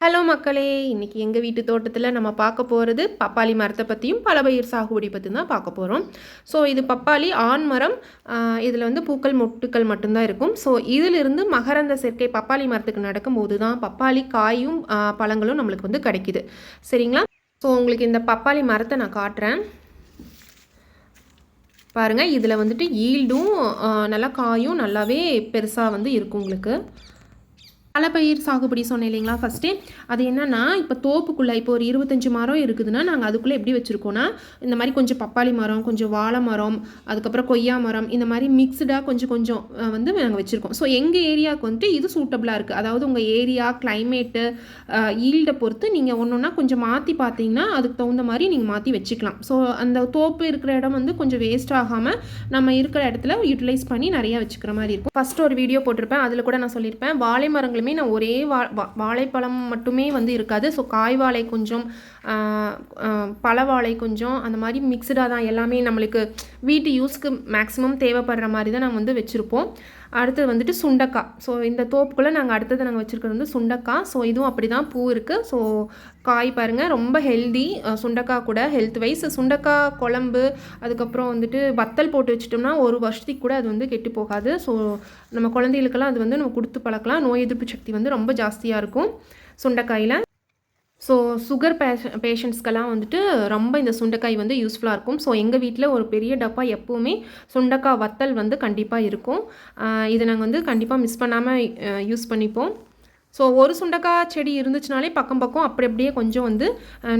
Hello மக்களே இன்றைக்கி எங்கள் வீட்டு தோட்டத்தில் நம்ம பார்க்க போகிறது பப்பாளி மரத்தை பற்றியும் பலபயிர் சாகுபடி பற்றி தான் பார்க்க போகிறோம் ஸோ இது பப்பாளி ஆண் மரம் இதில் வந்து பூக்கள் மொட்டுக்கள் மட்டும்தான் இருக்கும். ஸோ இதிலிருந்து மகரந்த சேர்க்கை பப்பாளி மரத்துக்கு நடக்கும்போது தான் பப்பாளி காயும் பழங்களும் நம்மளுக்கு வந்து கிடைக்கிது. சரிங்களா? ஸோ உங்களுக்கு இந்த பப்பாளி மரத்தை நான் காட்டுறேன். பாருங்கள் இதில் வந்துட்டு ஈல்டும் நல்லா காயும் நல்லாவே பெருசாக வந்து இருக்கும் உங்களுக்கு. பலப்பயிர் சாகுபடி சொன்னேன் இல்லைங்களா ஃபஸ்ட்டு அது என்னென்னா இப்போ தோப்புக்குள்ளே இப்போ ஒரு இருபத்தஞ்சி மரம் இருக்குதுன்னா நாங்கள் அதுக்குள்ளே எப்படி வச்சுருக்கோன்னா இந்த மாதிரி கொஞ்சம் பப்பாளி மரம் கொஞ்சம் வாழை மரம் அதுக்கப்புறம் கொய்யா மரம் இந்த மாதிரி மிக்ஸ்டாக கொஞ்சம் கொஞ்சம் வந்து நாங்கள் வச்சுருக்கோம். ஸோ எங்கள் ஏரியாவுக்கு வந்துட்டு இது சூட்டபிளாக இருக்குது அதாவது உங்கள் ஏரியா கிளைமேட்டு ஈல்டை பொறுத்து நீங்கள் ஒன்று ஒன்றா கொஞ்சம் மாற்றி பார்த்தீங்கன்னா அதுக்கு தகுந்த மாதிரி நீங்கள் மாற்றி வச்சுக்கலாம். ஸோ அந்த தோப்பு இருக்கிற இடம் வந்து கொஞ்சம் வேஸ்ட் ஆகாமல் நம்ம இருக்கிற இடத்துல யூட்டிலைஸ் பண்ணி நிறையா வச்சுக்கிற மாதிரி இருக்கும். ஃபஸ்ட்டு ஒரு வீடியோ போட்டிருப்பேன். அதில் கூட நான் சொல்லியிருப்பேன். வாழை மரங்களுமே எல்லாமே நான் ஒரே வா வாழைப்பழம் மட்டுமே வந்து இருக்காது. ஸோ காய் வாழை கொஞ்சம் பழ வாழை கொஞ்சம் அந்த மாதிரி மிக்சடாக தான் எல்லாமே நம்மளுக்கு வீட்டு யூஸ்க்கு மேக்ஸிமம் தேவைப்படுற மாதிரி தான் நாங்கள் வந்து வச்சுருப்போம். அடுத்தது வந்துட்டு சுண்டக்காய். ஸோ இந்த தோப்புக்குள்ளே நாங்கள் அடுத்தது நாங்கள் வச்சுருக்கிறது வந்து சுண்டக்காய். ஸோ இதுவும் அப்படி தான் பூ இருக்குது ஸோ காய் பாருங்கள் ரொம்ப ஹெல்தி சுண்டக்காய் கூட ஹெல்த் வைஸ் சுண்டக்காய் குழம்பு அதுக்கப்புறம் வந்துட்டு வத்தல் போட்டு வச்சிட்டோம்னா ஒரு வருஷத்துக்கு கூட அது வந்து கெட்டு போகாது. ஸோ நம்ம குழந்தைகளுக்கெல்லாம் அது வந்து நம்ம கொடுத்து பழக்கலாம். நோய் எதிர்ப்பு சக்தி வந்து ரொம்ப ஜாஸ்தியாக இருக்கும் சுண்டைக்காயில். ஸோ சுகர் பேஷ பேஷண்ட்ஸ்க்கெல்லாம் வந்துட்டு ரொம்ப இந்த சுண்டைக்காய் வந்து யூஸ்ஃபுல்லாக இருக்கும். ஸோ எங்கள் வீட்டில் ஒரு பெரிய டப்பா எப்போவுமே சுண்டைக்காய் வத்தல் வந்து கண்டிப்பாக இருக்கும். இதை நாங்கள் வந்து கண்டிப்பாக மிஸ் பண்ணாமல் யூஸ் பண்ணிப்போம். ஸோ ஒரு சுண்டக்காய் செடி இருந்துச்சுனாலே பக்கம் பக்கம் அப்படி அப்படியே கொஞ்சம் வந்து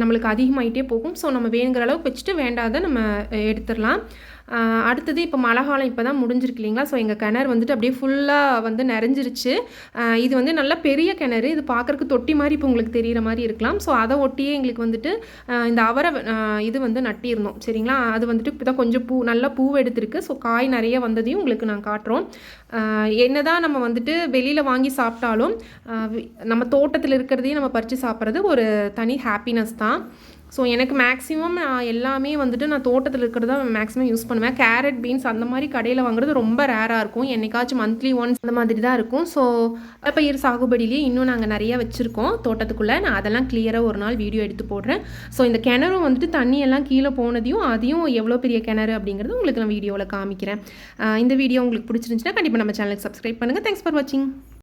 நம்மளுக்கு அதிகமாகிட்டே போகும். ஸோ நம்ம வேணுங்கிற அளவுக்கு வச்சுட்டு வேண்டாத நம்ம எடுத்துடலாம். அடுத்தது இப்போ மழை காலம் இப்போ தான் முடிஞ்சிருக்கு இல்லைங்களா? ஸோ எங்கள் கிணறு வந்துட்டு அப்படியே ஃபுல்லாக வந்து நிறைஞ்சிருச்சு. இது வந்து நல்ல பெரிய கிணறு. இது பார்க்குறக்கு தொட்டி மாதிரி இப்போ உங்களுக்கு தெரிகிற மாதிரி இருக்கலாம். ஸோ அதை ஒட்டியே எங்களுக்கு வந்துட்டு இந்த அவரை இது வந்து நட்டியிருந்தோம். சரிங்களா? அது வந்துட்டு இப்போ தான் கொஞ்சம் பூ நல்லா பூ எடுத்திருக்கு. ஸோ காய் நிறைய வந்ததையும் உங்களுக்கு நான் காட்டுறோம். என்ன தான் நம்ம வந்துட்டு வெளியில் வாங்கி சாப்பிட்டாலும் நம்ம தோட்டத்தில் இருக்கிறதையும் நம்ம பறித்து சாப்பிட்றது ஒரு தனி ஹாப்பினஸ் தான். ஸோ எனக்கு மேக்ஸிமம் நான் எல்லாமே வந்துட்டு நான் தோட்டத்தில் இருக்கிறத மேக்ஸிமம் யூஸ் பண்ணுவேன். கேரட் பீன்ஸ் அந்த மாதிரி கடையில் வாங்குறது ரொம்ப ரேராக இருக்கும். என்னைக்காச்சும் மந்த்லி ஒன்ஸ் அந்த மாதிரி தான் இருக்கும். ஸோ பயிர் சாகுபடியிலேயே இன்னும் நாங்கள் நிறைய வச்சுருக்கோம் தோட்டத்துக்குள்ளே. நான் அதெல்லாம் கிளியராக ஒரு நாள் வீடியோ எடுத்து போடுறேன். ஸோ இந்த கிணறும் வந்துட்டு தண்ணியெல்லாம் கீழே போனதையும் அதையும் எவ்வளோ பெரிய கிணறு அப்படிங்கிறது உங்களுக்கு நான் வீடியோவில் காமிக்கிறேன். இந்த வீடியோ உங்களுக்கு பிடிச்சிருந்துச்சுன்னா கண்டிப்பாக நம்ம சேனலுக்கு சப்ஸ்கிரைப் பண்ணுங்கள் தேங்க்ஸ் ஃபார் வாட்சிங்